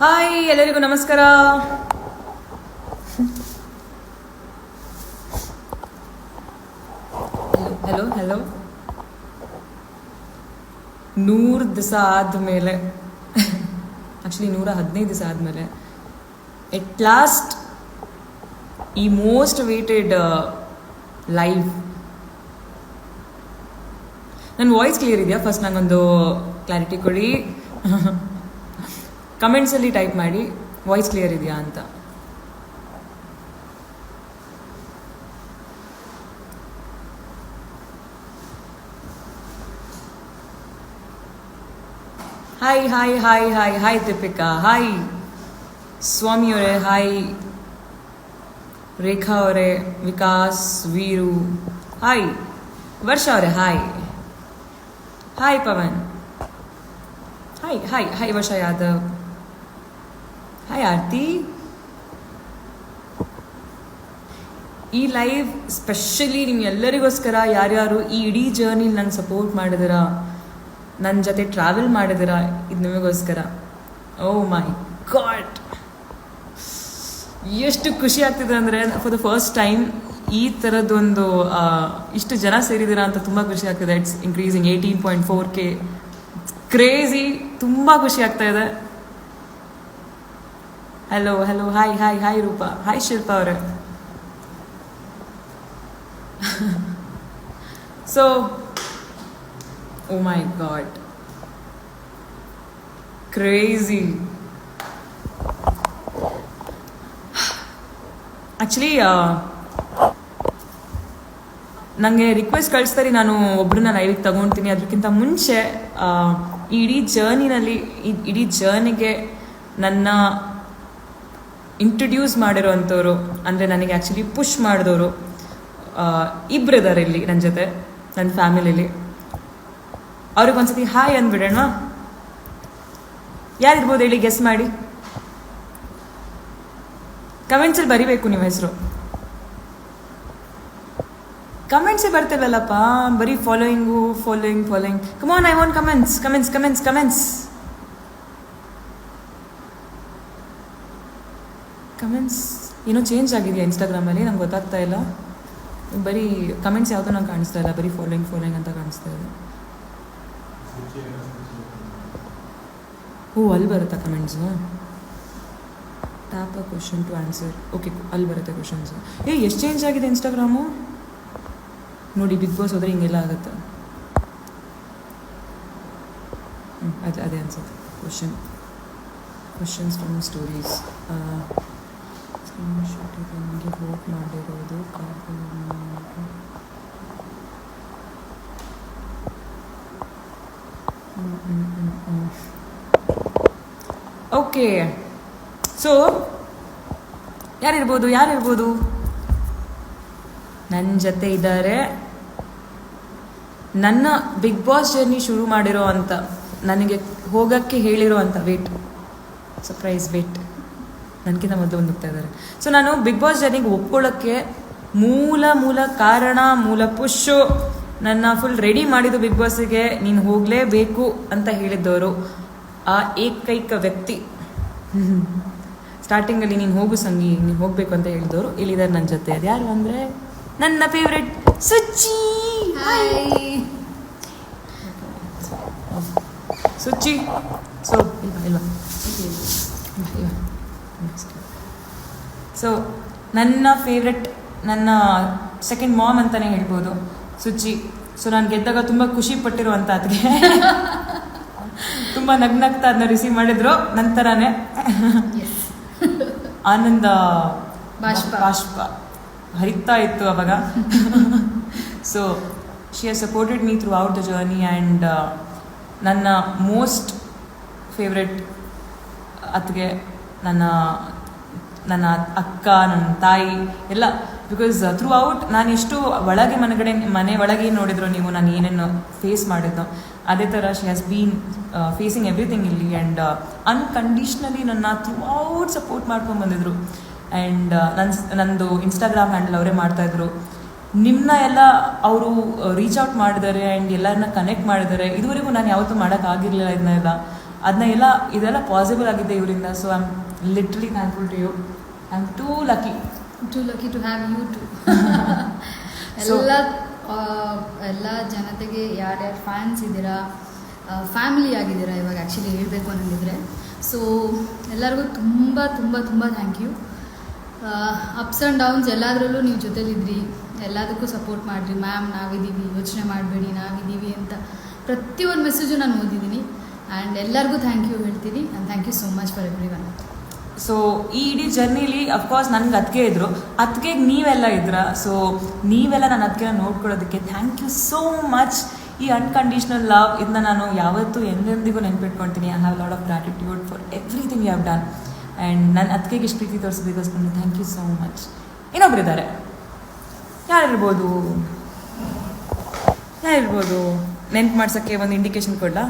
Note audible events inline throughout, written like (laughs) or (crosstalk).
Hi, ಎಲ್ಲರಿಗೂ ನಮಸ್ಕಾರ. Hello hello. ನೂರು ದಿವಸ ಆದಮೇಲೆ ಆ್ಯಕ್ಚುಲಿ ನೂರ ಹದಿನೈದು ದಿವಸ ಆದಮೇಲೆ ಎಟ್ ಲಾಸ್ಟ್ ಈ ಮೋಸ್ಟ್ ವೇಟೆಡ್ ಲೈವ್ ನನ್ನ ವಾಯ್ಸ್ ಕ್ಲಿಯರ್ ಇದೆಯಾ? ಫಸ್ಟ್ ನಂಗೊಂದು ಕ್ಲಾರಿಟಿ ಕೊಡಿ. (laughs) ಕಮೆಂಟ್ಸಲ್ಲಿ ಟೈಪ್ ಮಾಡಿ ವಾಯ್ಸ್ ಕ್ಲಿಯರ್ ಇದೆಯಾ ಅಂತ. Hi hi hi hi hi Deepika hi Swamy ಅವರೇ ಹಾಯ್ ರೇಖಾ ಅವರೇ ವಿಕಾಸ್ ವೀರು ಹಾಯ್ ವರ್ಷ ಅವರೇ hi hi Pavan hi hi hi Varsha Yadav hi ಆರ್ತಿ ಈ ಲೈವ್ ಸ್ಪೆಷಲಿ ನಿಮ್ಗೆಲ್ಲರಿಗೋಸ್ಕರ ಯಾರ್ಯಾರು ಈ ಇಡೀ ಜರ್ನಿ ನನ್ನ ಸಪೋರ್ಟ್ ಮಾಡಿದಿರಾ ನನ್ನ ಜೊತೆ ಟ್ರಾವೆಲ್ ಮಾಡಿದಿರಾ, ಇದು ನಿಮಗೋಸ್ಕರ ಓ ಮೈ ಗಾಡ್ ಎಷ್ಟು ಖುಷಿ ಆಗ್ತಿದೆ ಅಂದರೆ ಫಾರ್ ದ ಫಸ್ಟ್ ಟೈಮ್ ಈ ಥರದ್ದೊಂದು ಇಷ್ಟು ಜನ ಸೇರಿದ್ದೀರಾ ಅಂತ ತುಂಬ ಖುಷಿ ಆಗ್ತಿದೆ. It's increasing eighteen point four K crazy ತುಂಬ ಖುಷಿ ಆಗ್ತಾ ಇದೆ. Hello hello hi hi hi Roopa hi Shilpa ಅವರೇ so oh my god crazy actually ನನಗೆ ರಿಕ್ವೆಸ್ಟ್ ಕಳಿಸ್ತಾರೆ, ನಾನು ಒಬ್ಬರನ್ನ ಲೈವಿಗೆ ತಗೊಳ್ತೀನಿ ಅದಕ್ಕಿಂತ ಮುಂಚೆ ಈ ಇಡೀ ಜರ್ನಿನಲ್ಲಿ ಇಡೀ ಜರ್ನಿಗೆ ನನ್ನ ಇಂಟ್ರಡ್ಯೂಸ್ ಮಾಡಿರೋವಂಥವ್ರು ಅಂದರೆ ನನಗೆ ಆ್ಯಕ್ಚುಲಿ ಪುಷ್ ಮಾಡಿದವರು ಇಬ್ಬರು ಇದ್ದಾರೆ ಇಲ್ಲಿ ನನ್ನ ಜೊತೆ ನನ್ನ ಫ್ಯಾಮಿಲಿಲಿ ಅವ್ರಿಗೆ ಒಂದ್ಸತಿ ಹಾಯ್ ಅಂದ್ಬಿಡೋಣ. ಯಾರಿರ್ಬೋದು ಹೇಳಿ ಗೆಸ್ ಮಾಡಿ. ಕಮೆಂಟ್ಸಲ್ಲಿ ಬರಿಬೇಕು ನಿಮ್ಮ ಹೆಸರು. ಕಮೆಂಟ್ಸೇ ಬರ್ತೀವಲ್ಲಪ್ಪ ಬರೀ following following following come on I want comments comments comments comments comments ಏನೋ ಚೇಂಜ್ ಆಗಿದೆಯಾ ಇನ್ಸ್ಟಾಗ್ರಾಮಲ್ಲಿ ನಂಗೆ ಗೊತ್ತಾಗ್ತಾ ಇಲ್ಲ. ಬರೀ ಕಮೆಂಟ್ಸ್ ಯಾವುದೋ ನಂಗೆ ಕಾಣಿಸ್ತಾ ಇಲ್ಲ. ಬರೀ ಫಾಲೋಯಿಂಗ್ ಫಾಲೋಯಿಂಗ್ ಅಂತ ಕಾಣಿಸ್ತಾ ಇದೆ. ಓ, ಅಲ್ಲಿ ಬರುತ್ತಾ comments tap a question to answer okay ಅಲ್ಲಿ ಬರುತ್ತೆ ಕ್ವಶನ್ಸು ಏ, ಎಷ್ಟು ಚೇಂಜ್ ಆಗಿದೆ ಇನ್ಸ್ಟಾಗ್ರಾಮು ನೋಡಿ ಬಿಗ್ ಬಾಸ್ ಹೋದ್ರೆ ಹಿಂಗೆಲ್ಲ ಆಗುತ್ತೆ. ಹ್ಞೂ ಅದೇ ಅದೇ ಅನ್ಸುತ್ತೆ. Question questions from stories screenshot ಇದೆ ಮಾಡಿರುವುದು ಮಾಡಿರೋದು ಓಕೆ. ಸೊ ಯಾರಿರ್ಬೋದು ಯಾರಿರ್ಬೋದು? ನನ್ನ ಜೊತೆ ಇದ್ದಾರೆ. ನನ್ನ ಬಿಗ್ ಬಾಸ್ ಜರ್ನಿ ಶುರು ಮಾಡಿರೋ ಅಂತ, ನನಗೆ ಹೋಗೋಕ್ಕೆ ಹೇಳಿರೋ ಅಂತ ವೇಟ್ ಸರ್ಪ್ರೈಸ್ ವೇಟ್ ನನಗಿಂತ ಮೊದಲು ಒಂದು ಹೋಗ್ತಾ ಇದ್ದಾರೆ. ಸೊ ನಾನು ಬಿಗ್ ಬಾಸ್ ಜರ್ನಿಗೆ ಒಪ್ಕೊಳ್ಳೋಕ್ಕೆ ಮೂಲ ಮೂಲ ಕಾರಣ ಮೂಲ ಪುಷ್ಷು ನನ್ನ ಫುಲ್ ರೆಡಿ ಮಾಡಿದ್ದು ಬಿಗ್ ಬಾಸ್ಗೆ ನೀನು ಹೋಗಲೇಬೇಕು ಅಂತ ಹೇಳಿದ್ದವರು ಆ ಏಕೈಕ ವ್ಯಕ್ತಿ. ಸ್ಟಾರ್ಟಿಂಗಲ್ಲಿ ನೀನು ಹೋಗು ಸಂಗಿ ನೀನು ಹೋಗಬೇಕು ಅಂತ ಹೇಳಿದವರು ಇಲ್ಲಿದ್ದಾರೆ ನನ್ನ ಜೊತೆ. ಅದು ಯಾರು ಅಂದರೆ ನನ್ನ ಫೇವ್ರೆಟ್ ಸುಚ್ಚಿ. ಸುಚ್ಚಿ. ಸೊ ಇಲ್ವಾ ಇಲ್ವಾ? ಸೊ ನನ್ನ ಫೇವ್ರೆಟ್ ನನ್ನ ಸೆಕೆಂಡ್ ಮಾಮ್ ಅಂತಲೇ ಹೇಳ್ಬೋದು ಸುಚಿ ಸೊ ನಾನು ಗೆದ್ದಾಗ ತುಂಬ ಖುಷಿ ಪಟ್ಟಿರುವಂಥ ಅದಕ್ಕೆ (laughs) ತುಂಬ ನಗ್ನಗ್ತಾ ಅದನ್ನ ರಿಸೀವ್ ಮಾಡಿದ್ರು. ನಂತರನೇ (laughs) ಆನಂದ ಬಾಷ್ಪ. ಬಾಷ್ಪ. ಹರಿತಾ ಇತ್ತು ಅವಾಗ. So she are supported me throughout the journey and ನನ್ನ ಮೋಸ್ಟ್ ಫೇವ್ರೆಟ್ ಅತ್ತಿಗೆ ನನ್ನ ನನ್ನ ಅಕ್ಕ, ನನ್ನ ತಾಯಿ ಎಲ್ಲ ಬಿಕಾಸ್ ಥ್ರೂ ಔಟ್ ನಾನು ಎಷ್ಟು ಒಳಗೆ ಮನೆಗಡೆ, ಮನೆ ಒಳಗೆ ನೋಡಿದ್ರು ನೀವು, ನಾನು ಏನೇನು ಫೇಸ್ ಮಾಡಿದ್ದು. ಅದೇ ಥರ she has been facing everything ಇಲ್ಲಿ ಆ್ಯಂಡ್ ಅನ್ಕಂಡೀಷ್ನಲಿ ನನ್ನ ಥ್ರೂ ಔಟ್ ಸಪೋರ್ಟ್ ಮಾಡ್ಕೊಂಡು ಬಂದಿದ್ರು. ಆ್ಯಂಡ್ ನನ್ನ ನಂದು ಇನ್ಸ್ಟಾಗ್ರಾಮ್ ಹ್ಯಾಂಡಲ್ ಅವರೇ ಮಾಡ್ತಾಯಿದ್ರು ನಿಮ್ಮನ್ನ ಎಲ್ಲ ಅವರು ರೀಚ್ ಔಟ್ ಮಾಡಿದ್ದಾರೆ ಆ್ಯಂಡ್ ಎಲ್ಲರನ್ನ ಕನೆಕ್ಟ್ ಮಾಡಿದ್ದಾರೆ. ಇದುವರೆಗೂ ನಾನು ಯಾವತ್ತೂ ಮಾಡೋಕ್ಕಾಗಿರಲಿಲ್ಲ ಇದನ್ನೆಲ್ಲ. ಅದನ್ನ ಎಲ್ಲ ಇದೆಲ್ಲ ಪಾಸಿಬಲ್ ಆಗಿದೆ ಇವರಿಂದ. So I literally thankful to you I'm too lucky. Too to to you to (laughs) So- ಎಲ್ಲ ಎಲ್ಲ ಜನತೆಗೆ ಯಾರ್ಯಾರು ಫ್ಯಾನ್ಸ್ ಇದ್ದೀರಾ ಫ್ಯಾಮಿಲಿ ಆಗಿದ್ದೀರಾ ಇವಾಗ ಆ್ಯಕ್ಚುಲಿ ಹೇಳಬೇಕು ಅನ್ನೋದಿದ್ರೆ. ಸೊ ಎಲ್ಲರಿಗೂ ತುಂಬ ತುಂಬ ತುಂಬ thank you ups and downs ಎಲ್ಲದರಲ್ಲೂ ನೀವು ಜೊತೆಲಿದ್ರಿ. ಎಲ್ಲದಕ್ಕೂ ಸಪೋರ್ಟ್ ಮಾಡಿರಿ. ಮ್ಯಾಮ್ ನಾವಿದ್ದೀವಿ. ಯೋಚನೆ ಮಾಡಬೇಡಿ. ನಾವಿದ್ದೀವಿ ಅಂತ ಪ್ರತಿಯೊಂದು ಮೆಸೇಜು ನಾನು ಓದಿದ್ದೀನಿ. ಆ್ಯಂಡ್ ಎಲ್ಲರಿಗೂ ಥ್ಯಾಂಕ್ ಯು ಹೇಳ್ತೀನಿ. And thank you so much for everyone so ಈ ಇಡೀ ಜರ್ನಿಲಿ ಅಫ್ಕೋರ್ಸ್ ನನಗೆ ಅದಕ್ಕೆ ಇದ್ರು. ಅದಕ್ಕೆ ನೀವೆಲ್ಲ ಇದ್ರ? ಸೊ ನೀವೆಲ್ಲ ನನ್ನ ಅದಕ್ಕೆ ನೋಡ್ಕೊಳ್ಳೋದಕ್ಕೆ ಥ್ಯಾಂಕ್ ಯು ಸೋ ಮಚ್ ಈ ಅನ್ಕಂಡೀಷನಲ್ ಲವ್ ಇದನ್ನ ನಾನು ಯಾವತ್ತೂ ಎಂದೆಂದಿಗೂ ನೆನ್ಪಿಟ್ಕೊಳ್ತೀನಿ. I have lot of gratitude for everything you have done and ನನ್ನ ಅದಕ್ಕೆ ಇಷ್ಟು ಪ್ರೀತಿ ತೋರಿಸೋದಕ್ಕೋಸ್ಕರ ಥ್ಯಾಂಕ್ ಯು ಸೋ ಮಚ್ ಇನ್ನೊಬ್ರು ಇದ್ದಾರೆ ಯಾರಿರ್ಬೋದು? ಯಾರಿರ್ಬೋದು? ನೆನ್ಪು ಮಾಡ್ಸೋಕ್ಕೆ ಒಂದು ಇಂಡಿಕೇಶನ್ ಕೊಡ್ಲಾ?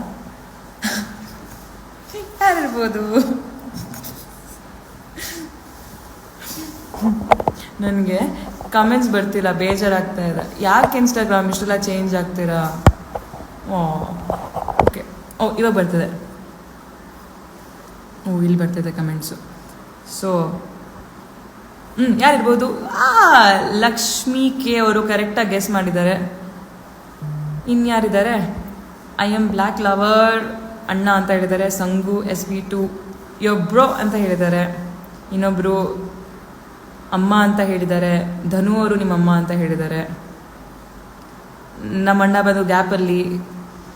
(laughs) ಯಾರಿರ್ಬೋದು? ನನಗೆ ಕಮೆಂಟ್ಸ್ ಬರ್ತಿಲ್ಲ, ಬೇಜಾರಾಗ್ತಾ ಇದೆ. ಯಾಕೆ ಇನ್ಸ್ಟಾಗ್ರಾಮ್ ಇಷ್ಟೆಲ್ಲ ಚೇಂಜ್ ಆಗ್ತೀರಾ? ಓ ಓಕೆ ಓ, ಇವಾಗ ಬರ್ತಿದೆ. ಓ, ಇಲ್ಲಿ ಬರ್ತಿದೆ ಕಮೆಂಟ್ಸು ಸೊ ಹ್ಞೂ ಯಾರಿರ್ಬೋದು? ಆ, ಲಕ್ಷ್ಮಿ ಕೆ ಅವರು ಕರೆಕ್ಟಾಗಿ ಗೆಸ್ ಮಾಡಿದ್ದಾರೆ. ಇನ್ಯಾರಿದ್ದಾರೆ? ಐ ಎಂ ಬ್ಲ್ಯಾಕ್ ಲವರ್ ಅಣ್ಣ ಅಂತ ಹೇಳಿದ್ದಾರೆ. ಸಂಗು ಎಸ್ ಬಿ ಟು ಯೊಬ್ರೋ ಅಂತ ಹೇಳಿದ್ದಾರೆ. ಇನ್ನೊಬ್ಬರು ಅಮ್ಮ ಅಂತ ಹೇಳಿದ್ದಾರೆ ಧನು ಅವರು ನಿಮ್ಮ ಅಮ್ಮ ಅಂತ ಹೇಳಿದ್ದಾರೆ. ನಮ್ಮ ಅಣ್ಣ ಬಂದು ಗ್ಯಾಪಲ್ಲಿ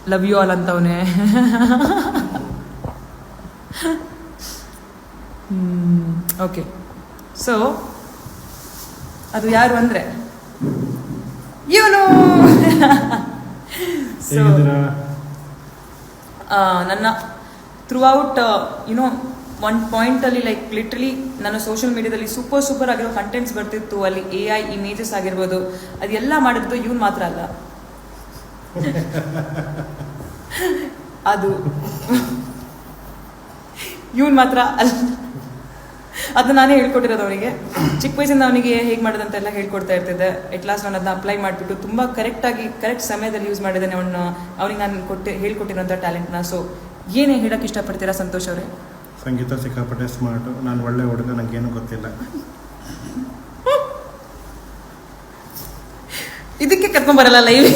ಲವ್ ಯು ಆಲ್ ಅಂತವನೇ. ಓಕೆ ಸೊ ಅದು ಯಾರು ಅಂದರೆ? ಇವನು! ಸೊ ನನ್ನ ಥ್ರೂ ಔಟ್ ಯುನೋ ಒನ್ ಪಾಯಿಂಟಲ್ಲಿ ಲೈಕ್ ಲಿಟ್ರಲಿ ನನ್ನ ಸೋಷಿಯಲ್ ಮೀಡಿಯಾದಲ್ಲಿ ಸೂಪರ್ ಸೂಪರ್ ಆಗಿರೋ ಕಂಟೆಂಟ್ಸ್ ಬರ್ತಿತ್ತು. ಅಲ್ಲಿ ಎ ಐ ಇಮೇಜಸ್ ಆಗಿರ್ಬೋದು, ಅದೆಲ್ಲ ಮಾಡಿದ್ದು ಇವ್ನು ಮಾತ್ರ ಅಲ್ಲ. ಅದು. ಇವನ್ ಮಾತ್ರ ಅಲ್ಲ. ಅದನ್ನ ನಾನೇ ಹೇಳ್ಕೊಟ್ಟಿರೋದು ಅವನಿಗೆ. ಚಿಕ್ಕ ವಯಸ್ಸಿಂದ ಅವನಿಗೆ ಹೇಗೆ ಮಾಡೋದಂತೆಲ್ಲ ಹೇಳ್ಕೊಡ್ತಾ ಇರ್ತಿದ್ದೆ. ಎಟ್ ಲಾಸ್ಟ್ ನಾನು ಅದನ್ನ ಅಪ್ಲೈ ಮಾಡಿಬಿಟ್ಟು ತುಂಬ ಕರೆಕ್ಟಾಗಿ ಕರೆಕ್ಟ್ ಸಮಯದಲ್ಲಿ ಯೂಸ್ ಮಾಡಿದ್ದೇನೆ ಅವನು ಅವನಿಗೆ ನಾನು ಕೊಟ್ಟು ಹೇಳ್ಕೊಟ್ಟಿರೋಂಥ ಟ್ಯಾಲೆಂಟ್ನ ಸೊ ಏನೇ ಹೇಳಕ್ಕೆ ಇಷ್ಟಪಡ್ತೀರಾ ಸಂತೋಷ್ ಅವರೇ? ಸಂಗೀತ ಸಿಕ್ಕಾಪಟ್ಟೆ ಸ್ಮಾರ್ಟು ನಾನು ಒಳ್ಳೆ ಹುಡುಗ ನನಗೇನು ಗೊತ್ತಿಲ್ಲ. ಇದಕ್ಕೆ ಕರ್ಕೊಂಬರಲ್ಲ live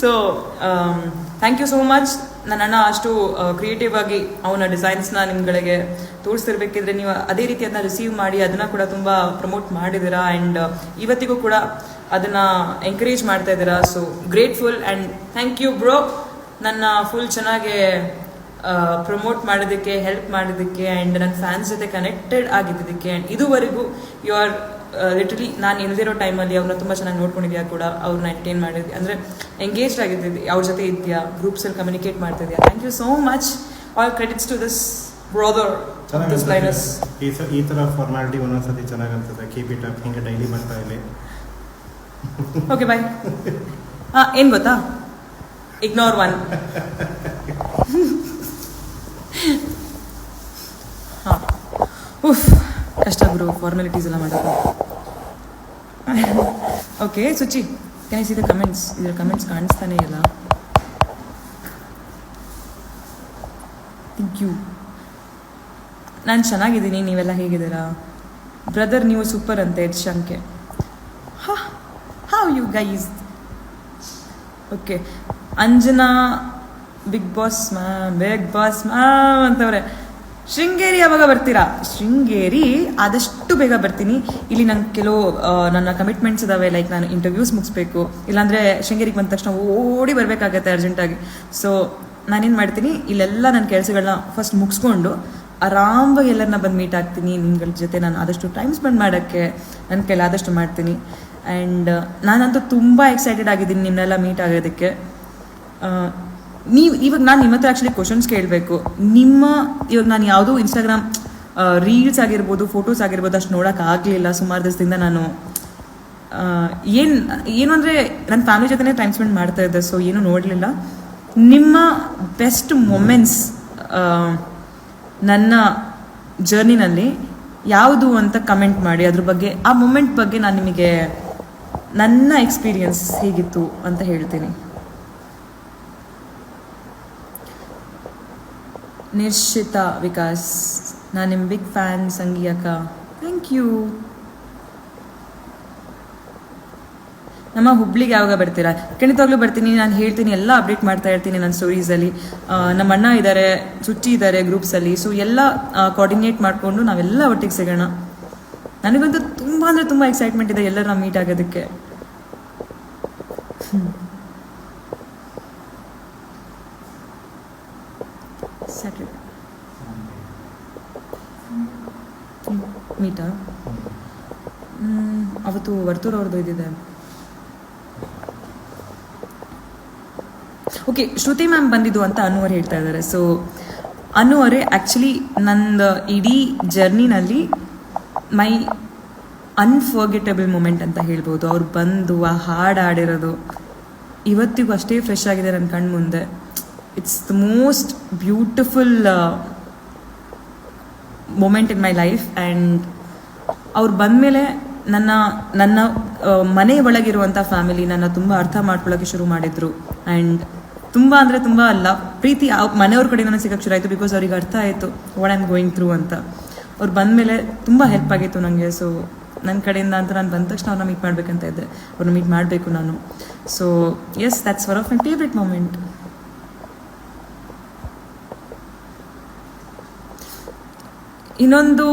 so thank you so much ನನ್ನ ಅಣ್ಣ ಅಷ್ಟು ಕ್ರಿಯೇಟಿವ್ ಆಗಿ ಅವನ ಡಿಸೈನ್ಸ್ನ ನಿಮ್ಗಳಿಗೆ ತೋರಿಸ್ತಿರ್ಬೇಕಿದ್ರೆ ನೀವು ಅದೇ ರೀತಿ ಅದನ್ನ ರಿಸೀವ್ ಮಾಡಿ, ಅದನ್ನ ಕೂಡ ತುಂಬ ಪ್ರಮೋಟ್ ಮಾಡಿದ್ದೀರಾ ಆ್ಯಂಡ್ ಇವತ್ತಿಗೂ ಕೂಡ ಅದನ್ನ ಎಂಕರೇಜ್ ಮಾಡ್ತಾ ಇದ್ದೀರಾ so grateful and thank you bro ನನ್ನ ಫುಲ್ ಚೆನ್ನಾಗಿ ಪ್ರಮೋಟ್ ಮಾಡೋದಕ್ಕೆ ಹೆಲ್ಪ್ ಮಾಡೋದಕ್ಕೆ ಆ್ಯಂಡ್ ನನ್ನ ಫ್ಯಾನ್ಸ್ ಜೊತೆ ಕನೆಕ್ಟೆಡ್ ಆಗಿದ್ದಕ್ಕೆ ಆ್ಯಂಡ್ ಇದುವರೆಗೂ ಯು ಆರ್ ಲಿಟ್ರಲಿ ನಾನು ಇಲ್ದಿರೋ ಟೈಮಲ್ಲಿ ಅವ್ರನ್ನ ತುಂಬ ಚೆನ್ನಾಗಿ ನೋಡ್ಕೊಂಡಿದ್ಯಾ ಕೂಡ ಅವ್ರನ್ನ ಎಂಟೈನ್ ಮಾಡಿದ್ವಿ ಅಂದರೆ ಎಂಗೇಜ್ಡ್ ಆಗಿದ್ದೀವಿ ಅವ್ರ ಜೊತೆ ಇದೆಯಾ ಗ್ರೂಪ್ಸಲ್ಲಿ ಕಮ್ಯುನಿಕೇಟ್ ಮಾಡ್ತಿದ್ಯಾ. Thank you so much all credits to this brother this ಲೈನಸ್ ಈ ಸ ಈ ಥರ ಫಾರ್ಮಾಲಿಟಿ ಒಂದೊಂದ್ಸತಿ ಚೆನ್ನಾಗಿ ಅನ್ಸುತ್ತೆ. ಕೀಪ್ ಇಟ್ ಅಪ್ ಹಿಂಗೆ ಡೈಲಿ ಬರ್ತಾ ಇಲ್ಲಿ ಓಕೆ ಬಾಯ್ ಹಾಂ ಏನು ಗೊತ್ತಾ? ಇಗ್ನೋರ್ ಒನ್ ಹಾಂ. ಉಫ್, ಕಷ್ಟ ಗುರು ಫಾರ್ಮಾಲಿಟೀಸ್ ಎಲ್ಲ ಮಾಡೋದು okay Suchi can see the comments ಇದರ ಕಮೆಂಟ್ಸ್ ಕಾಣಿಸ್ತಾನೇ ಇಲ್ಲ. ಥ್ಯಾಂಕ್ ಯು ನಾನು ಚೆನ್ನಾಗಿದ್ದೀನಿ, ನೀವೆಲ್ಲ ಹೇಗಿದ್ದೀರಾ? ಬ್ರದರ್ ನೀವು ಸೂಪರ್ ಅಂತೆ ಎಡ್ ಶಂಕೆ. How you guys okay Anjana Bigg Boss ma'am Bigg Boss ma'am ಅಂತವ್ರೆ. Sringeri ಯಾವಾಗ ಬರ್ತೀರಾ? ಶೃಂಗೇರಿ ಆದಷ್ಟು ಬೇಗ ಬರ್ತೀನಿ. ಇಲ್ಲಿ ನಂಗೆ ಕೆಲವು ನನ್ನ ಕಮಿಟ್ಮೆಂಟ್ಸ್ ಇದಾವೆ ಲೈಕ್ ನಾನು ಇಂಟರ್ವ್ಯೂಸ್ ಮುಗಿಸ್ಬೇಕು. ಇಲ್ಲಾಂದರೆ ಶೃಂಗೇರಿಗೆ ಬಂದ ತಕ್ಷಣ ಓಡಿ ಬರಬೇಕಾಗತ್ತೆ ಅರ್ಜೆಂಟಾಗಿ ಸೊ ನಾನೇನು ಮಾಡ್ತೀನಿ, ಇಲ್ಲೆಲ್ಲ ನನ್ನ ಕೆಲಸಗಳನ್ನ ಫಸ್ಟ್ ಮುಗಿಸ್ಕೊಂಡು ಆರಾಮಾಗಿ ಎಲ್ಲರನ್ನ ಬಂದು ಮೀಟ್ ಆಗ್ತೀನಿ. ನಿಮ್ಗಳ ಜೊತೆ ನಾನು ಆದಷ್ಟು ಟೈಮ್ ಸ್ಪೆಂಡ್ ಮಾಡೋಕ್ಕೆ ನನ್ನ ಕೈಲಾದಷ್ಟು ಮಾಡ್ತೀನಿ. ಆ್ಯಂಡ್ ನಾನಂತೂ ತುಂಬ ಎಕ್ಸೈಟೆಡ್ ಆಗಿದ್ದೀನಿ ನಿನ್ನೆಲ್ಲ ಮೀಟ್ ಆಗೋದಕ್ಕೆ. ನೀವು, ಇವಾಗ ನಾನು ನಿಮ್ಮ ಹತ್ರ ಆ್ಯಕ್ಚುಲಿ ಕ್ವಶನ್ಸ್ ಕೇಳಬೇಕು. ನಿಮ್ಮ, ಇವಾಗ ನಾನು ಯಾವುದೋ ಇನ್ಸ್ಟಾಗ್ರಾಮ್ ರೀಲ್ಸ್ ಆಗಿರ್ಬೋದು ಫೋಟೋಸ್ ಆಗಿರ್ಬೋದು ಅಷ್ಟು ನೋಡೋಕ್ಕಾಗಲಿಲ್ಲ ಸುಮಾರು ದಿವಸದಿಂದ ನಾನು. ಏನು ಏನು ಅಂದರೆ ನನ್ನ ಫ್ಯಾಮಿಲಿ ಜೊತೆನೇ ಟೈಮ್ ಸ್ಪೆಂಡ್ ಮಾಡ್ತಾ ಇದ್ದೆ ಸೊ ಏನೂ ನೋಡಲಿಲ್ಲ. ನಿಮ್ಮ ಬೆಸ್ಟ್ ಮೊಮೆಂಟ್ಸ್ ನನ್ನ ಜರ್ನಿನಲ್ಲಿ ಯಾವುದು ಅಂತ ಕಮೆಂಟ್ ಮಾಡಿ, ಅದ್ರ ಬಗ್ಗೆ, ಆ ಮೊಮೆಂಟ್ ಬಗ್ಗೆ ನಾನು ನಿಮಗೆ ನನ್ನ ಎಕ್ಸ್ಪೀರಿಯನ್ಸ್ ಹೇಗಿತ್ತು ಅಂತ ಹೇಳ್ತೀನಿ. ನಿರ್ಷಿತಾ ವಿಕಾಸ್. ನಾನು ನಿಮ್ಮ ಬಿಗ್ ಫ್ಯಾನ್ ಸಂಗಿ ಅಕ್ಕ ಥ್ಯಾಂಕ್ ಯು ನಮ್ಮ ಹುಬ್ಳಿಗೆ ಯಾವಾಗ ಬರ್ತೀರಾ? ಖಂಡಿತವಾಗ್ಲೂ ಬರ್ತೀನಿ. ನಾನು ಹೇಳ್ತೀನಿ, ಎಲ್ಲ ಅಪ್ಡೇಟ್ ಮಾಡ್ತಾ ಇರ್ತೀನಿ ನನ್ನ ಸ್ಟೋರೀಸಲ್ಲಿ ನಮ್ಮ ಅಣ್ಣ ಇದ್ದಾರೆ ಸುಚ್ಚಿ ಇದ್ದಾರೆ ಗ್ರೂಪ್ಸಲ್ಲಿ ಸೊ ಎಲ್ಲ ಕೋಆರ್ಡಿನೇಟ್ ಮಾಡಿಕೊಂಡು ನಾವೆಲ್ಲ ಒಟ್ಟಿಗೆ ಸಿಗೋಣ. ನನಗಂತೂ ತುಂಬ ಅಂದರೆ ತುಂಬ ಎಕ್ಸೈಟ್ಮೆಂಟ್ ಇದೆ ಎಲ್ಲರನ್ನ ಮೀಟ್ ಆಗೋದಕ್ಕೆ. ಸ್ಯಾಟರ್ಡೆ ಮೀಟಾ ಅವತ್ತು ವರ್ತೂರ್ ಅವ್ರದ್ದು ಇದಿದೆ. ಓಕೆ, ಶ್ರುತಿ ಮ್ಯಾಮ್ ಬಂದಿದ್ದು ಅಂತ ಅನುವರ್ ಹೇಳ್ತಾ ಇದ್ದಾರೆ. ಸೊ ಅನ್ನುವರೆ ಆ್ಯಕ್ಚುಲಿ ನಂದು ಇಡೀ ಜರ್ನಿನಲ್ಲಿ ಮೈ ಅನ್ಫರ್ಗೆಟಬಲ್ ಮೂಮೆಂಟ್ ಅಂತ ಹೇಳ್ಬೋದು. ಅವ್ರು ಬಂದು, ಆ ಹಾಡು ಆಡಿರೋದು ಇವತ್ತಿಗೂ ಅಷ್ಟೇ ಫ್ರೆಶ್ ಆಗಿದೆ ನನ್ನ ಕಣ್ಣು it's the most beautiful moment in my life and ಅವ್ರು ಬಂದಮೇಲೆ ನನ್ನ ನನ್ನ ಮನೆ ಒಳಗಿರುವಂಥ ಫ್ಯಾಮಿಲಿ ನನ್ನ ತುಂಬ ಅರ್ಥ ಮಾಡ್ಕೊಳ್ಳೋಕ್ಕೆ ಶುರು ಮಾಡಿದ್ರು. ಆ್ಯಂಡ್ ತುಂಬ ಅಂದರೆ ತುಂಬ ಅಲ್ಲ, ಪ್ರೀತಿ ಮನೆಯವ್ರ ಕಡೆ ನನಗೆ ಸಿಗೋಕ್ಕೆ ಶುರು ಆಯಿತು ಬಿಕಾಸ್ ಅವ್ರಿಗೆ ಅರ್ಥ ಆಯಿತು ವಾಟ್ ಐಮ್ ಗೋಯಿಂಗ್ ಥ್ರೂ ಅಂತ. ಅವ್ರು ಬಂದಮೇಲೆ ತುಂಬ ಹೆಲ್ಪ್ ಆಗಿತ್ತು ನನಗೆ ಸೊ ನನ್ನ ಕಡೆಯಿಂದ ಅಂತ ನಾನು ಬಂದ ತಕ್ಷಣ ಅವ್ರನ್ನ ಮೀಟ್ ಮಾಡಬೇಕಂತ ಇದ್ದೆ. ಅವ್ರನ್ನ ಮೀಟ್ ಮಾಡಬೇಕು ನಾನು. So yes that's one of my favourite moment ಇನ್ನೊಂದು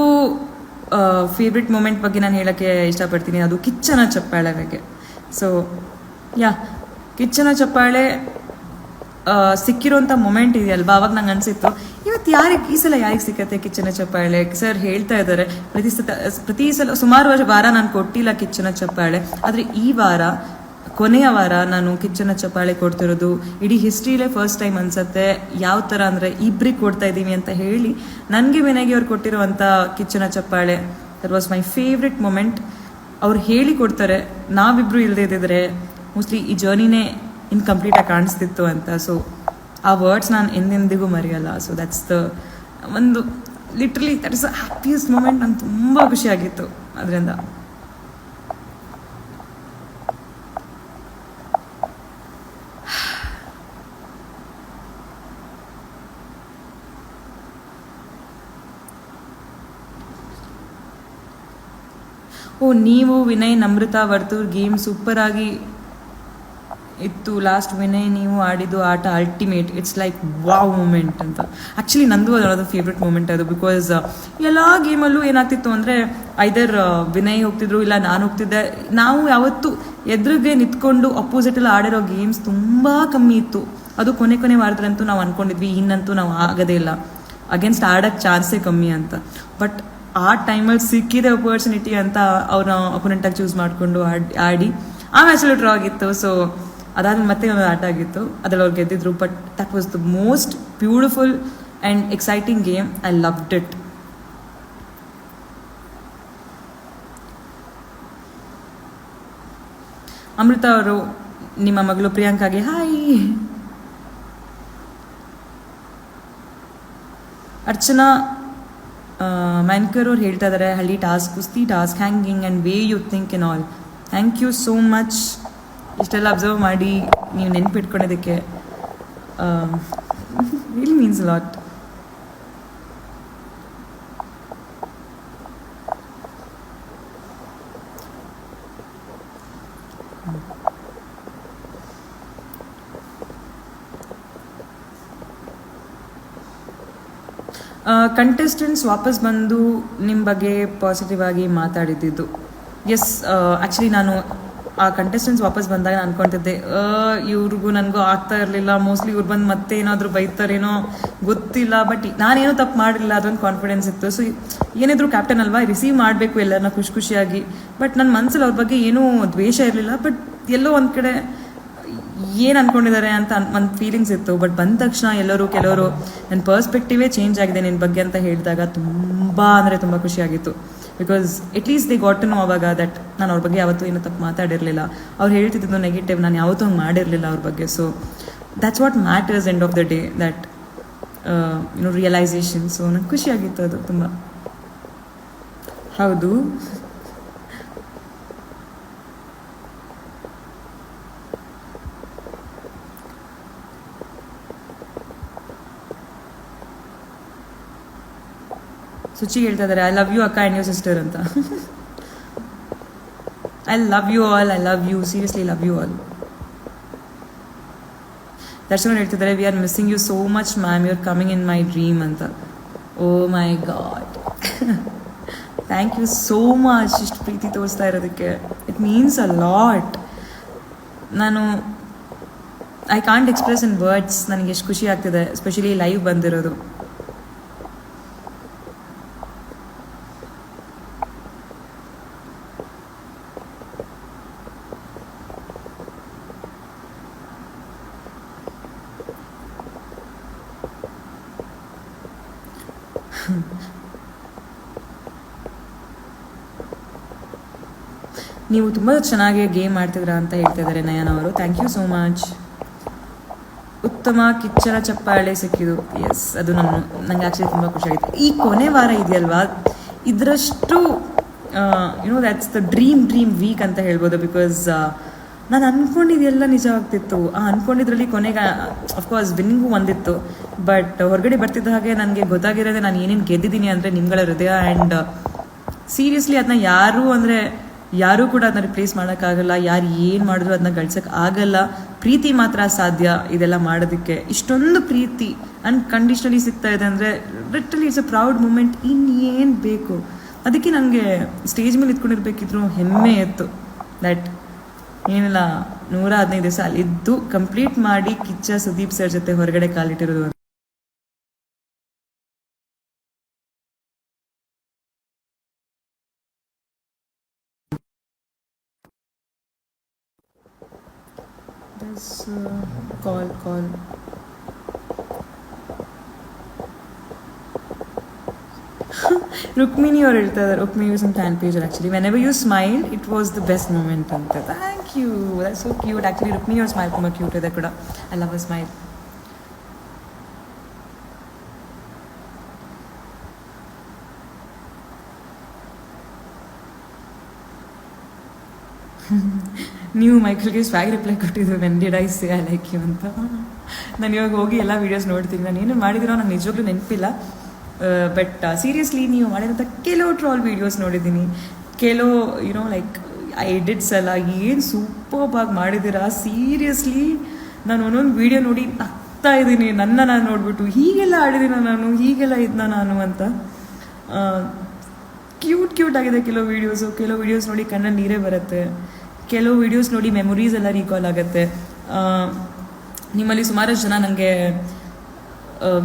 ಫೇವ್ರೆಟ್ ಮೂಮೆಂಟ್ ಬಗ್ಗೆ ನಾನು ಹೇಳೋಕ್ಕೆ ಇಷ್ಟಪಡ್ತೀನಿ. ಅದು ಕಿಚ್ಚನ ಚಪ್ಪಾಳೆ ಬಗ್ಗೆ ಸೊ ಯಾ, ಕಿಚ್ಚನ ಚಪ್ಪಾಳೆ ಸಿಕ್ಕಿರೋಂಥ ಮೊಮೆಂಟ್ ಇದೆಯಲ್ವಾ? ಅವಾಗ ನಂಗೆ ಅನಿಸಿತ್ತು ಇವತ್ತು ಯಾರಿಗೆ, ಈ ಸಲ ಯಾರಿಗೆ ಸಿಕ್ಕತ್ತೆ ಕಿಚ್ಚನ ಚಪ್ಪಾಳೆ? ಸರ್ ಹೇಳ್ತಾ ಇದ್ದಾರೆ, ಪ್ರತಿ ಸತ, ಪ್ರತಿ ಸಲ, ಸುಮಾರು ವರ್ಷ ವಾರ ನಾನು ಕೊಟ್ಟಿಲ್ಲ ಕಿಚ್ಚನ ಚಪ್ಪಾಳೆ. ಆದರೆ ಈ ವಾರ ಕೊನೆಯ ವಾರ ನಾನು ಕಿಚ್ಚನ ಚಪ್ಪಾಳೆ ಕೊಡ್ತಿರೋದು. ಇಡೀ ಹಿಸ್ಟ್ರಿಲೇ ಫಸ್ಟ್ ಟೈಮ್ ಅನ್ಸತ್ತೆ. ಯಾವ ಥರ ಅಂದರೆ ಇಬ್ರಿಗೆ ಕೊಡ್ತಾ ಇದ್ದೀನಿ ಅಂತ ಹೇಳಿ ನನಗೆ ವಿನಯಗೆ ಅವ್ರು ಕೊಟ್ಟಿರುವಂಥ ಕಿಚ್ಚನ ಚಪ್ಪಾಳೆ that was my favourite moment ಅವ್ರು ಹೇಳಿ ಕೊಡ್ತಾರೆ, ನಾವಿಬ್ರು ಇಲ್ಲದೇ ಇದ್ದಿದ್ರೆ ಮೋಸ್ಟ್ಲಿ ಈ ಜರ್ನಿನೇ ಇನ್ಕಂಪ್ಲೀಟಾಗಿ ಕಾಣಿಸ್ತಿತ್ತು ಅಂತ. ಸೊ ಆ ವರ್ಡ್ಸ್ ನಾನು ಎಂದೆಂದಿಗೂ ಮರೆಯಲ್ಲ. ಸೊ ದಟ್ಸ್ ದ ಒಂದು literally that is a happiest moment ನಂಗೆ ತುಂಬ ಖುಷಿಯಾಗಿತ್ತು ಅದರಿಂದ. ನೀವು ವಿನಯ್ ನಮ್ರತಾ ವರ್ತೂರ್ ಗೇಮ್ ಸೂಪರ್ ಆಗಿ ಇತ್ತು. ಲಾಸ್ಟ್ ವಿನಯ್ ನೀವು ಆಡಿದ್ದು ಆಟ ultimate it's like wow moment ಅಂತ. ಆ್ಯಕ್ಚುಲಿ ನಂದು ಅದರ ಫೇವ್ರೆಟ್ ಮೂಮೆಂಟ್ ಅದು ಬಿಕಾಸ್ ಎಲ್ಲ ಗೇಮಲ್ಲೂ ಏನಾಗ್ತಿತ್ತು ಅಂದರೆ ಐದರ್ ವಿನಯ್ ಹೋಗ್ತಿದ್ರು ಇಲ್ಲ ನಾನು ಹೋಗ್ತಿದ್ದೆ. ನಾವು ಯಾವತ್ತೂ ಎದುರಿಗೆ ನಿಂತ್ಕೊಂಡು ಅಪೋಸಿಟಲ್ಲಿ ಆಡಿರೋ ಗೇಮ್ಸ್ ತುಂಬ ಕಮ್ಮಿ ಇತ್ತು. ಅದು ಕೊನೆ ಕೊನೆ ವಾರದಲ್ಲಂತೂ ನಾವು ಅಂದ್ಕೊಂಡಿದ್ವಿ ಇನ್ನಂತೂ ನಾವು ಆಗೋದೇ ಇಲ್ಲ. ಅಗೇನ್ಸ್ಟ್ ಆಡೋಕ್ಕೆ ಚಾನ್ಸೇ ಕಮ್ಮಿ ಅಂತ. ಬಟ್ ಆ ಟೈಮಲ್ಲಿ ಸಿಕ್ಕಿದೆ ಅಪರ್ಚುನಿಟಿ ಅಂತ ಅವ್ರನ್ನ ಅಪೋನೆಂಟಾಗಿ ಚೂಸ್ ಮಾಡಿಕೊಂಡು ಆಡಿ ಆಡಿ. ಆ ಮ್ಯಾಚಲ್ಲಿ ಡ್ರಾ ಆಗಿತ್ತು ಸೊ ಅದಾದ ಮತ್ತೆ ಒಂದು ಆಟ ಆಗಿತ್ತು. ಅದ್ರಲ್ಲಿ ಅವ್ರು ಗೆದ್ದಿದ್ರು but that was the most beautiful and exciting game I loved it Amrutha ಅವರು ನಿಮ್ಮ ಮಗಳು ಪ್ರಿಯಾಂಕಾಗೆ ಹಾಯ್ ಅರ್ಚನಾ ಮ್ಯಾನ್ಕರ್ ಅವ್ರು ಹೇಳ್ತಾ ಇದ್ದಾರೆ ಹಳ್ಳಿ ಟಾಸ್ಕ್ ಕುಸ್ತಿ task hanging and way you think in all thank you so much ಇಷ್ಟೆಲ್ಲ ಅಬ್ಸರ್ವ್ ಮಾಡಿ, ನೀವು ನೆನ್ಪಿಟ್ಕೊಳ್ಳೋದಕ್ಕೆ ರಿಲ್ ಮೀನ್ಸ್ ಲಾಟ್ ಕಂಟೆಸ್ಟೆಂಟ್ಸ್ ವಾಪಸ್ ಬಂದು ನಿಮ್ಮ ಬಗ್ಗೆ ಪಾಸಿಟಿವ್ ಆಗಿ ಮಾತಾಡಿದ್ದು. ಎಸ್ ಆ್ಯಕ್ಚುಲಿ ನಾನು ಆ ಕಂಟೆಸ್ಟೆಂಟ್ಸ್ ವಾಪಸ್ ಬಂದಾಗ ನಾನು ಅನ್ಕೊತಿದ್ದೆ ಇವ್ರಿಗೂ ನನಗೂ ಆಗ್ತಾ ಇರಲಿಲ್ಲ ಮೋಸ್ಟ್ಲಿ ಇವ್ರು ಬಂದು ಮತ್ತೆ ಏನಾದರೂ ಬೈತಾರೇನೋ ಗೊತ್ತಿಲ್ಲ ಬಟ್ ನಾನೇನೋ ತಪ್ಪು ಮಾಡಿಲ್ಲ ಅದೊಂದು ಕಾನ್ಫಿಡೆನ್ಸ್ ಇತ್ತು. ಸೊ ಏನಿದ್ರು ಕ್ಯಾಪ್ಟನ್ ಅಲ್ವಾ ರಿಸೀವ್ ಮಾಡಬೇಕು ಎಲ್ಲರನ್ನ ಖುಷಿ ಖುಷಿಯಾಗಿ. ಬಟ್ ನನ್ನ ಮನಸ್ಸಲ್ಲಿ ಅವ್ರ ಬಗ್ಗೆ ಏನೂ ದ್ವೇಷ ಇರಲಿಲ್ಲ ಬಟ್ ಎಲ್ಲೋ ಒಂದು ಕಡೆ ಏನು ಅನ್ಕೊಂಡಿದ್ದಾರೆ ಅಂತ ಒಂದು ಫೀಲಿಂಗ್ಸ್ ಇತ್ತು. ಬಟ್ ಬಂದ ತಕ್ಷಣ ಎಲ್ಲರೂ ಕೆಲವರು ನನ್ನ ಪರ್ಸ್ಪೆಕ್ಟಿವೇ ಚೇಂಜ್ ಆಗಿದೆ ನಿನ್ನ ಬಗ್ಗೆ ಅಂತ ಹೇಳಿದಾಗ ತುಂಬ ಅಂದರೆ ತುಂಬ ಖುಷಿಯಾಗಿತ್ತು. Because at least they got know ಅವಾಗ ದಟ್ ನಾನು ಅವ್ರ ಬಗ್ಗೆ ಯಾವತ್ತೂ ಏನೂ ತಪ್ಪು ಮಾತಾಡಿರಲಿಲ್ಲ. ಅವ್ರು ಹೇಳ್ತಿದ್ದು ನೆಗೆಟಿವ್ ನಾನು ಯಾವತ್ತೂ ಹಂಗೆ ಮಾಡಿರಲಿಲ್ಲ ಅವ್ರ ಬಗ್ಗೆ. So that's what matters end of the day that you know realisation so ನಂಗೆ ಖುಷಿಯಾಗಿತ್ತು ಅದು ತುಂಬ. ಹೌದು. ಸುಚಿ ಹೇಳ್ತಾ ಇದ್ದಾರೆ ಐ ಲವ್ ಯು ಅಕ್ಕ ಆ್ಯಂಡ್ ಯು ಸಿಸ್ಟರ್ ಅಂತ. I love you all I love you seriously love you all Darshan ಹೇಳ್ತಿದ್ದಾರೆ we are missing you so much ma'am you are coming in my dream ಅಂತ. ಓ my god thank you so much ಇಷ್ಟು ಪ್ರೀತಿ ತೋರಿಸ್ತಾ ಇರೋದಕ್ಕೆ. It means a lot ನಾನು I can't express in words ನನಗೆ ಎಷ್ಟು ಖುಷಿ ಆಗ್ತಿದೆ ಎಸ್ಪೆಷಲಿ ಲೈವ್ ಬಂದಿರೋದು. ನೀವು ತುಂಬ ಚೆನ್ನಾಗಿ ಗೇಮ್ ಆಡ್ತಿದ್ರ ಅಂತ ಹೇಳ್ತಾ ಇದ್ದಾರೆ ನಯನ ಅವರು. ಥ್ಯಾಂಕ್ ಯು ಸೋ ಮಚ್ ಉತ್ತಮ ಕಿಚ್ಚರ ಚಪ್ಪಾಳೆ ಸಿಕ್ಕಿದು ಎಸ್ ಅದು ನನ್ನ, ನಂಗೆ ಆಕ್ಚುಲಿ ತುಂಬ ಖುಷಿಯಾಗಿತ್ತು ಈ ಕೊನೆ ವಾರ ಇದೆಯಲ್ವಾ? ಇದರಷ್ಟು you know that's the dream dream week ಅಂತ ಹೇಳ್ಬೋದು ಬಿಕಾಸ್ ನಾನು ಅಂದ್ಕೊಂಡಿದ್ದೆಲ್ಲ ನಿಜವಾಗ್ತಿತ್ತು ಆ ಅಂದ್ಕೊಂಡಿದ್ರಲ್ಲಿ ಕೊನೆಗೆ ಅಫ್ಕೋರ್ಸ್ ವಿನ್ನಿಂಗು ಒಂದಿತ್ತು. ಬಟ್ ಹೊರಗಡೆ ಬರ್ತಿದ್ದ ಹಾಗೆ ನನಗೆ ಗೊತ್ತಾಗಿರೋದೆ ನಾನು ಏನೇನು ಗೆದ್ದಿದ್ದೀನಿ ಅಂದರೆ ನಿಮ್ಗಳ ಹೃದಯ ಆ್ಯಂಡ್ ಸೀರಿಯಸ್ಲಿ ಅದನ್ನ ಯಾರು ಅಂದರೆ ಯಾರೂ ಕೂಡ ಅದನ್ನ ರಿಪ್ಲೇಸ್ ಮಾಡೋಕ್ಕಾಗಲ್ಲ, ಯಾರು ಏನು ಮಾಡಿದ್ರು ಅದನ್ನ ಗಳಿಸೋಕೆ ಆಗಲ್ಲ. ಪ್ರೀತಿ ಮಾತ್ರ ಸಾಧ್ಯ ಇದೆಲ್ಲ ಮಾಡೋದಕ್ಕೆ. ಇಷ್ಟೊಂದು ಪ್ರೀತಿ ಅನ್ಕಂಡೀಷ್ನಲಿ ಸಿಗ್ತಾ ಇದೆ ಅಂದರೆ literally it's a proud moment ಇನ್ನೇನು ಬೇಕು? ಅದಕ್ಕೆ ನನಗೆ ಸ್ಟೇಜ್ ಮೇಲೆ ಇದ್ಕೊಂಡಿರ್ಬೇಕಿದ್ರು ಹೆಮ್ಮೆ ಇತ್ತು. ದಟ್ ಏನಿಲ್ಲ, ನೂರ ಹದಿನೈದು ದಿವಸ ಅಲ್ಲಿದ್ದು ಕಂಪ್ಲೀಟ್ ಮಾಡಿ ಕಿಚ್ಚ ಸುದೀಪ್ ಸರ್ ಜೊತೆ ಹೊರಗಡೆ ಕಾಲಿಟ್ಟಿರೋದು is uh, call call (laughs) Rukmini or Irta, Rukmini was in fan page actually. Whenever you smile, it was the best moment. Thank you. That's so cute. Actually, Rukmini or smile from a cuter that could I love a smile. ನೀವು ಮೈಕಲ್ಗೆ swag reply ಕೊಟ್ಟಿದ್ದು when did I say I like you ಅಂತ? ನಾನು ಇವಾಗ ಹೋಗಿ ಎಲ್ಲ videos ನೋಡ್ತೀನಿ. ನಾನು ಏನು ಮಾಡಿದಿರೋ ನಂಗೆ ನಿಜವಾಗ್ಲೂ ನೆನಪಿಲ್ಲ. ಬಟ್ ಸೀರಿಯಸ್ಲಿ ನೀವು ಮಾಡಿದಂಥ ಕೆಲವು ಟ್ರಾಲ್ ವೀಡಿಯೋಸ್ ನೋಡಿದ್ದೀನಿ. ಕೆಲವು ಯುನೋ ಲೈಕ್ ಎಡಿಟ್ಸ್ ಎಲ್ಲ ಏನು ಸೂಪರ್ಬಾಗಿ ಮಾಡಿದ್ದೀರಾ? ಸೀರಿಯಸ್ಲಿ ನಾನು ಒಂದೊಂದು ವೀಡಿಯೋ ನೋಡಿ ನಗ್ತಾ ಇದ್ದೀನಿ. ನನ್ನ ನಾನು ನೋಡಿಬಿಟ್ಟು ಹೀಗೆಲ್ಲ ಆಡಿದ್ದೀನ ನಾನು? ಹೀಗೆಲ್ಲ ಇದ್ನ ನಾನು ಅಂತ? ಕ್ಯೂಟ್ ಕ್ಯೂಟ್ ಆಗಿದೆ ಕೆಲವು ವೀಡಿಯೋಸು ಕೆಲವು ವೀಡಿಯೋಸ್ ನೋಡಿ ಕಣ್ಣಲ್ಲಿ ನೀರೇ ಬರುತ್ತೆ. ಕೆಲವು ವಿಡಿಯೋಸ್ ನೋಡಿ ಮೆಮೊರೀಸ್ ಎಲ್ಲ ರೀಕಾಲ್ ಆಗುತ್ತೆ. ನಿಮ್ಮಲ್ಲಿ ಸುಮಾರಷ್ಟು ಜನ ನನಗೆ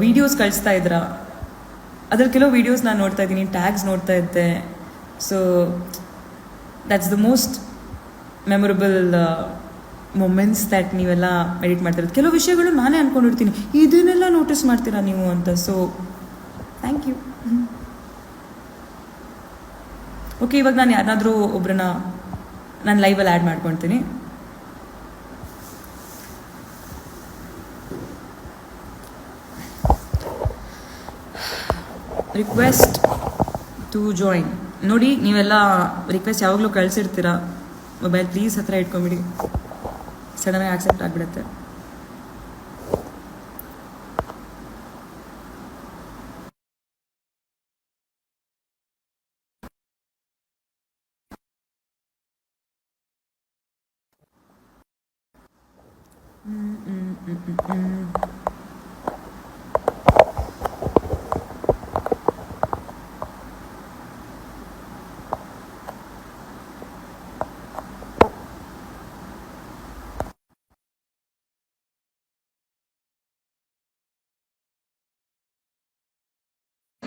ವಿಡಿಯೋಸ್ ಕಳಿಸ್ತಾ ಇದ್ರ. ಅದ್ರಲ್ಲಿ ಕೆಲವು ವಿಡಿಯೋಸ್ ನಾನು ನೋಡ್ತಾ ಇದ್ದೀನಿ ಟ್ಯಾಗ್ಸ್ ನೋಡ್ತಾ ಇದ್ದೆ. So that's the most memorable moments that ನೀವೆಲ್ಲ ಎಡಿಟ್ ಮಾಡ್ತಿರೋದು ಕೆಲವು ವಿಷಯಗಳು ನಾನೇ ಅಂದ್ಕೊಂಡಿರ್ತೀನಿ ಇದನ್ನೆಲ್ಲ ನೋಟಿಸ್ ಮಾಡ್ತೀರಾ ನೀವು ಅಂತ? ಸೊ ಥ್ಯಾಂಕ್ ಯು ಓಕೆ ಇವಾಗ ನಾನು ಯಾರನ್ನಾದರೂ ಒಬ್ರನ್ನ ನಾನು ಲೈವಲ್ಲಿ ಆ್ಯಡ್ ಮಾಡ್ಕೊಳ್ತೀನಿ. ರಿಕ್ವೆಸ್ಟ್ ಟು ಜಾಯಿನ್ ನೋಡಿ, ನೀವೆಲ್ಲ ರಿಕ್ವೆಸ್ಟ್ ಯಾವಾಗಲೂ ಕಳಿಸಿರ್ತೀರ? ಮೊಬೈಲ್ ಪ್ಲೀಸ್ ಹತ್ರ ಇಟ್ಕೊಂಬಿಡಿ ಸಡನ್ನಾಗಿ ಆಕ್ಸೆಪ್ಟ್ ಆಗಿಬಿಡುತ್ತೆ.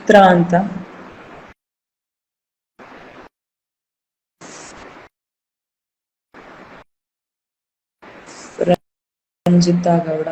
పుత్రాంత రంజిత గౌడ.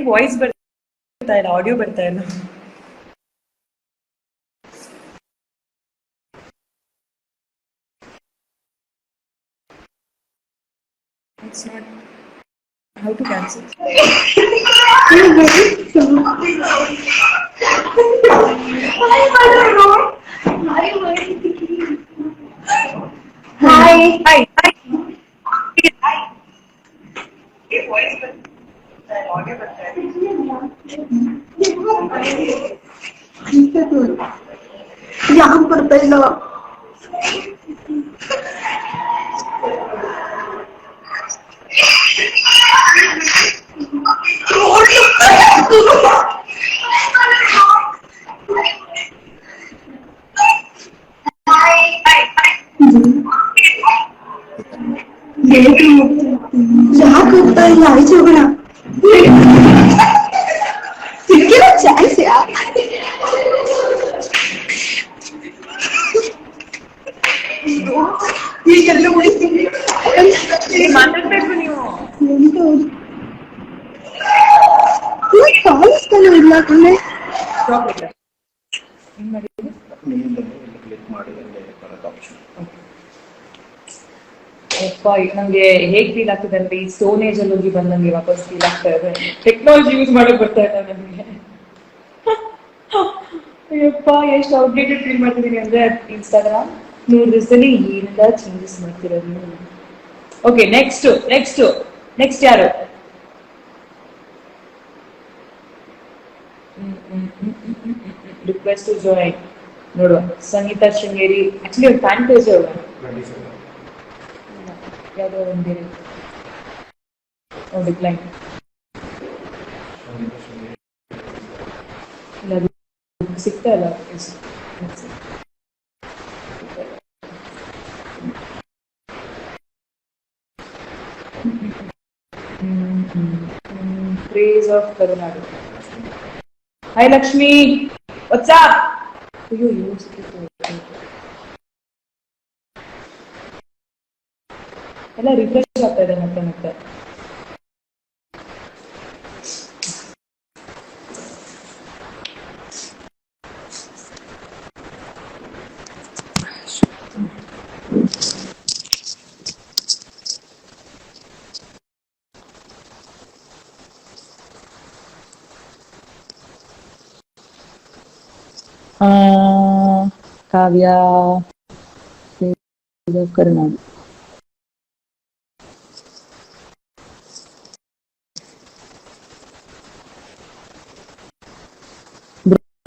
ಏ ವಾಯ್ಸ್ ಬರ್ತಾ ಇಲ್ಲ ಆಡಿಯೋ ಬರ್ತಾ ಇಲ್ಲ It's not how to cancel. Hi Hi, hi. ಯಾಕೆ ಬರ್ತಾ ಇಲ್ಲ ಯಾಕೆ ಹೋಗ್ತಾ ಇಲ್ಲ ಆಯ್ತು ಹೋಗೋಣ ಸಿಕ್ಕಿರೋ Yeah. ಅಪ್ಪ ನಂಗೆ ಹೇಗ್ ಫೀಲ್ ಆಗ್ತಿದೆ ಅಂದ್ರೆ ಈ ಸ್ಟೋನ್ ಏಜ್ ಅಲ್ಲಿ ಹೋಗಿ ಬಂದಂಗೆ ವಾಪಸ್ ಫೀಲ್ ಆಗ್ತಾ ಇದೆ. ಟೆಕ್ನಾಲಜಿ ಯೂಸ್ ಮಾಡಕ್ ಬರ್ತಾ ಇಲ್ಲ ನನಗೆ ಅಯ್ಯಪ್ಪ, ಎಷ್ಟು ಔಟ್ಡೇಟೆಡ್ ಫೀಲ್ ಮಾಡ್ತಿದ್ದೀನಿ ಅಂದ್ರೆ ಇನ್ಸ್ಟಾಗ್ರಾಮ್ ನೂರು ದಿವಸದಲ್ಲಿ ಏನೆಲ್ಲ ಚೇಂಜಸ್ ಮಾಡ್ತಿರೋದು ಓಕೆ ನೆಕ್ಸ್ಟ್ ನೆಕ್ಸ್ಟ್ ನೆಕ್ಸ್ಟ್ ಯಾರು? ರಿಕ್ವೆಸ್ಟ್ ಟು ಜಾಯಿನ್ ನೋಡುವ. Sangeetha Sringeri. Actually fan page ಅವಳ ಯಾವುದೋ ಒಂದು ಬೇರೆ ಡಿಕ್ಲೈನ್ ಇಲ್ಲ ಅದು ಸಿಗ್ತಾ ಇಲ್ಲ ಹೆಸ್ರು. ಹೆಸ್ರು. ಹ್ಮ್, ಹ್ಮ್, ಹ್ಮ್. Praise of Karunadu hi Lakshmi WhatsApp ಅಯ್ಯೋ ಇವ್ನು ಸಿಕ್ಕಿತ್ತು. ಎಲ್ಲ ರಿಫ್ರೆಶ್ ಆಗ್ತಾ ಇದೆ ಮತ್ತೆ ಮತ್ತೆ ಆ, ಕಾವ್ಯ ಇದು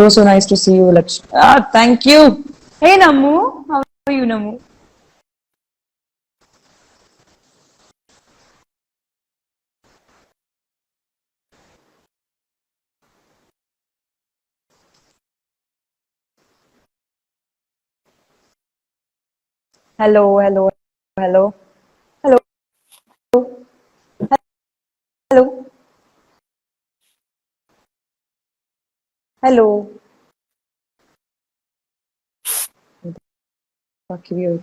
So, so nice to see you, Lakshmi. Ah, thank you. Hey, Namu. How are you, Namu? Hello, Hello, hello, hello, hello, hello. Hello. Bak bir